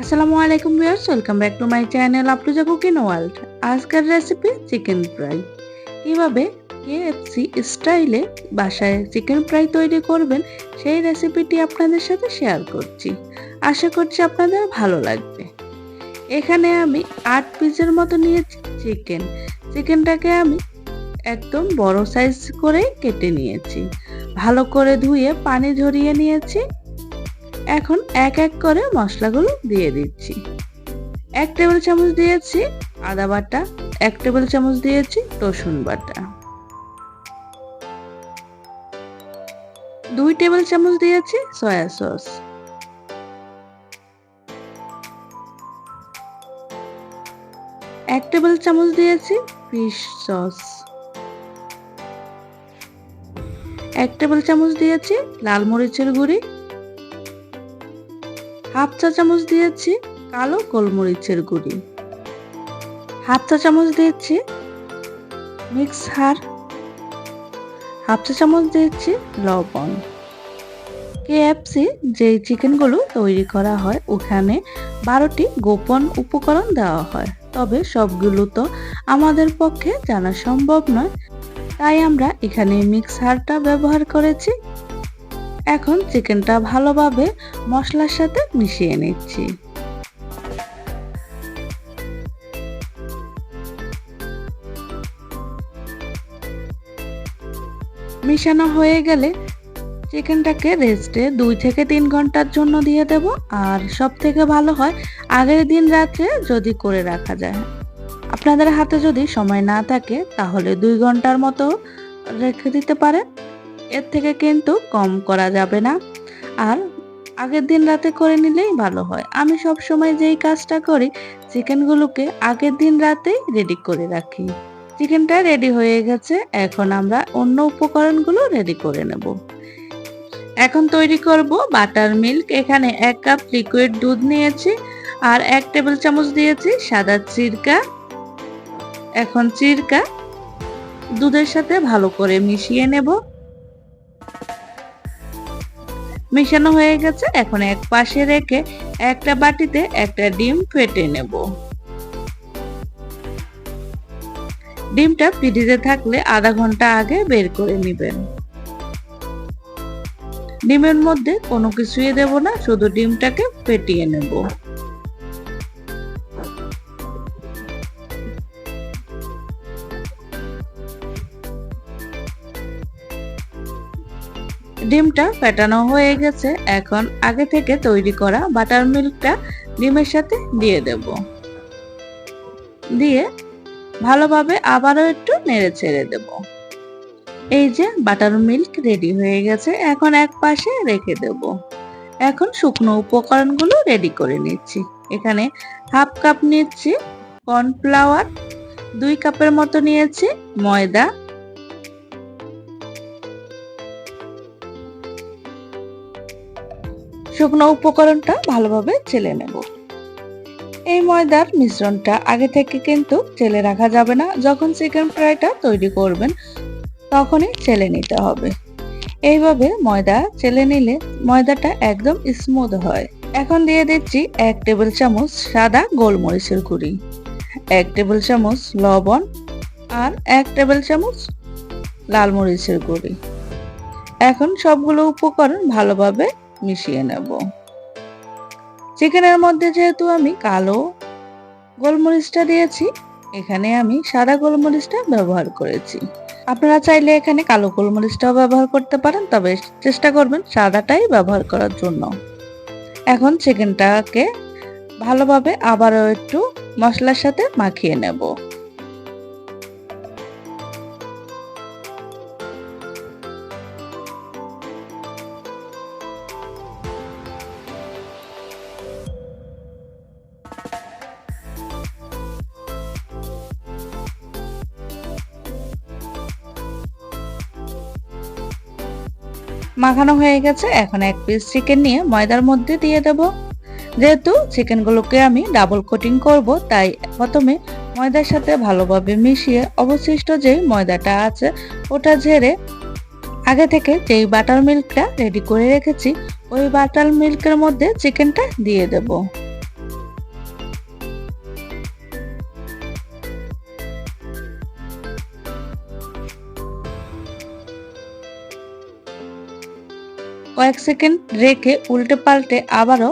আসসালামু আলাইকুম viewers welcome back to my channel Aptuja cooking world আজকের রেসিপি চিকেন ফ্রাই কীভাবে কেএফসি স্টাইলে বাসায় চিকেন ফ্রাই তৈরি করবেন, সেই রেসিপিটি আপনাদের সাথে শেয়ার করছি। আশা করছি আপনাদের ভালো লাগবে। এখানে আমি আট পিসের মতো নিয়েছি চিকেন চিকেনটাকে আমি একদম বড় সাইজ করে কেটে নিয়েছি। ভালো করে ধুয়ে পানি ঝরিয়ে নিয়েছি। এখন এক এক করে মশলাগুলো দিয়ে দিচ্ছি। এক টেবিল চামচ দিয়েছি আদা বাটা, এক টেবিল চামচ দিয়েছি রসুন বাটা। দুই টেবিল চামচ দিয়েছি সয়া সস। এক টেবিল চামচ দিয়েছি ফিশ সস। এক টেবিল চামচ দিয়েছি লাল মরিচের গুঁড়ি হাফ চা চামচ দিয়েছি কালো গোলমরিচের গুঁড়ি। হাফ চা চামচ দিয়েছি মিক্স হার হাফ চা চামচ দিয়েছি লবণ। কেএফসি যে চিকেনগুলো তৈরি করা হয়, ওখানে বারোটি গোপন উপকরণ দেওয়া হয়। তবে সবগুলো তো আমাদের পক্ষে জানা সম্ভব নয়। তাই আমরা এখানে মিক্স হারটা ব্যবহার করেছি। এখন চিকেনটা ভালোভাবে মশলার সাথে মিশিয়ে নিচ্ছি। মিশানো হয়ে গেলে চিকেনটাকে রেস্টে দুই থেকে তিন ঘণ্টার জন্য দিয়ে দেব। আর সব থেকে ভালো হয় আগের দিন রাত্রে যদি করে রাখা যায়। আপনাদের হাতে যদি সময় না থাকে তাহলে দুই ঘণ্টার মতো রেখে দিতে পারেন। এর থেকে কিন্তু কম করা যাবে না। আর আগের দিন রাতে করে নিলেই ভালো হয়। আমি সব সময় যেই কাজটা করি, চিকেনগুলোকে আগের দিন রাতেই রেডি করে রাখি। চিকেনটা রেডি হয়ে গেছে, এখন আমরা অন্য উপকরণগুলো রেডি করে নেব। এখন তৈরি করব বাটার মিল্ক। এখানে এক কাপ লিকুইড দুধ নিয়েছি আর এক টেবিল চামচ দিয়েছি সাদা চিরকা এখন চিরকা দুধের সাথে ভালো করে মিশিয়ে নেব। মিশানো হয়ে গেছে। এখন এক পাশে রেখে একটা বাটিতে একটা ডিম ফেটে নেব। ডিমটা ফ্রিজে থাকলে আধা ঘণ্টা আগে বের করে নেবেন। ডিমের মধ্যে কোনো কিছুই দেব না, শুধু ডিমটাকে ফেটিয়ে নেব। ডিমটা ফেটানো হয়ে গেছে। এখন আগে থেকে তৈরি করা বাটার মিল্কটা ডিমের সাথে দিয়ে দেব। দিয়ে ভালোভাবে আবারও একটু নেড়ে ছেড়ে দেব। এই যে বাটার মিল্ক রেডি হয়ে গেছে, এখন এক পাশে রেখে দেব। এখন শুকনো উপকরণগুলো রেডি করে নিচ্ছি। এখানে হাফ কাপ নিচ্ছি কর্নফ্লাওয়ার, দুই কাপের মতো নিয়েছি ময়দা শুকনো উপকরণটা ভালোভাবে চেলে নেব। এই ময়দার মিশ্রণটা আগে থেকে কিন্তু চেলে রাখা যাবে না। যখন চিকেন ফ্রাইটা তৈরি করবেন, তখনই চেলে নিতে হবে। এইভাবে ময়দা চেলে নিলে ময়দাটা একদম স্মুথ হয়। এখন দিয়ে দিচ্ছি এক টেবিল চামচ সাদা গোলমরিচের গুঁড়ি, এক টেবিল চামচ লবণ আর এক টেবিল চামচ লাল মরিচের গুঁড়ি। এখন সবগুলো উপকরণ ভালোভাবে মিশিয়ে নেব। চিকেনের মধ্যে যেহেতু আমি কালো গোলমরিচটা দিয়েছি, এখানে আমি সাদা গোলমরিচটা ব্যবহার করেছি। আপনারা চাইলে এখানে কালো গোলমরিচটাও ব্যবহার করতে পারেন, তবে চেষ্টা করবেন সাদাটাই ব্যবহার করার জন্য। এখন চিকেনটাকে ভালোভাবে আবারও একটু মশলার সাথে মাখিয়ে নেব। মাখানো হয়ে গেছে, এখন এক পিস চিকেন নিয়ে ময়দার মধ্যে দিয়ে দেব। যেহেতু চিকেনগুলোকে আমি ডাবল কোটিং করব, তাই প্রথমে ময়দার সাথে ভালোভাবে মিশিয়ে অবশিষ্ট যেই ময়দাটা আছে, ওটা ঝেড়ে আগে থেকে যেই বাটার মিল্কটা রেডি করে রেখেছি, ওই বাটার মিল্কের মধ্যে চিকেনটা দিয়ে দেব। কয়েক সেকেন্ড রেখে উল্টে পাল্টে আবারও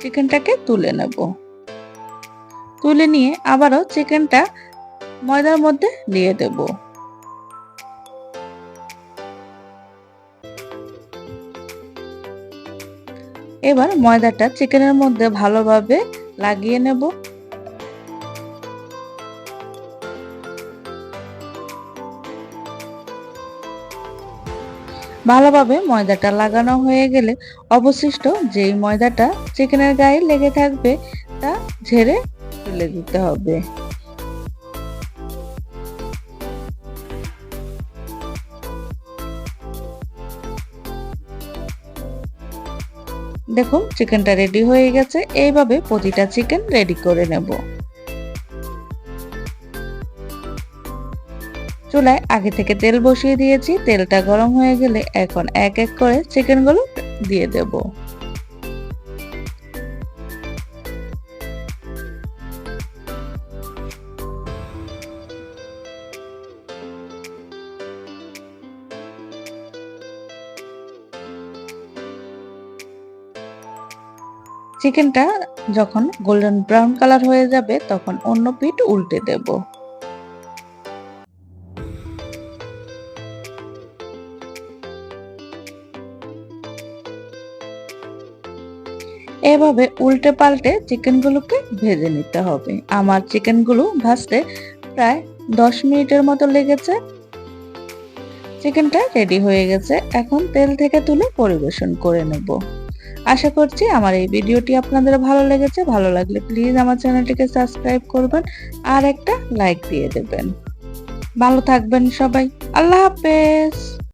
চিকেনটাকে তুলে নেব। তুলে নিয়ে আবারও চিকেনটা ময়দার মধ্যে দিয়ে দেব। এবার ময়দাটা চিকেনের মধ্যে ভালোভাবে লাগিয়ে নেব। ভালোভাবে ময়দাটা লাগানো হয়ে গেলে অবশিষ্ট যেই ময়দাটা চিকেনের গায়ে লেগে থাকবে, তা ঝেড়ে ফেলে দিতে হবে। দেখুন চিকেনটা রেডি হয়ে গেছে। এইভাবে প্রতিটা চিকেন রেডি করে নেব। চুলায় আগে থেকে তেল বসিয়ে দিয়েছি। তেলটা গরম হয়ে গেলে এখন এক এক করে চিকেনগুলো দিয়ে দেব। চিকেনটা যখন গোল্ডেন ব্রাউন কালার হয়ে যাবে, তখন অন্য পিঠ উল্টে দেব। এভাবে উল্টে পাল্টে চিকেনগুলোকে ভেজে নিতে হবে। আমার চিকেনগুলো ভাজতে প্রায় দশ মিনিটের মতো লেগেছে। চিকেনটা রেডি হয়ে গেছে। এখন তেল থেকে তুলে পরিবেশন করে নেব। আশা করছি আমার এই ভিডিওটি আপনাদের ভালো লেগেছে। ভালো লাগলে প্লিজ আমার চ্যানেলটিকে সাবস্ক্রাইব করবেন আর একটা লাইক দিয়ে দেবেন। ভালো থাকবেন সবাই। আল্লাহ হাফেজ।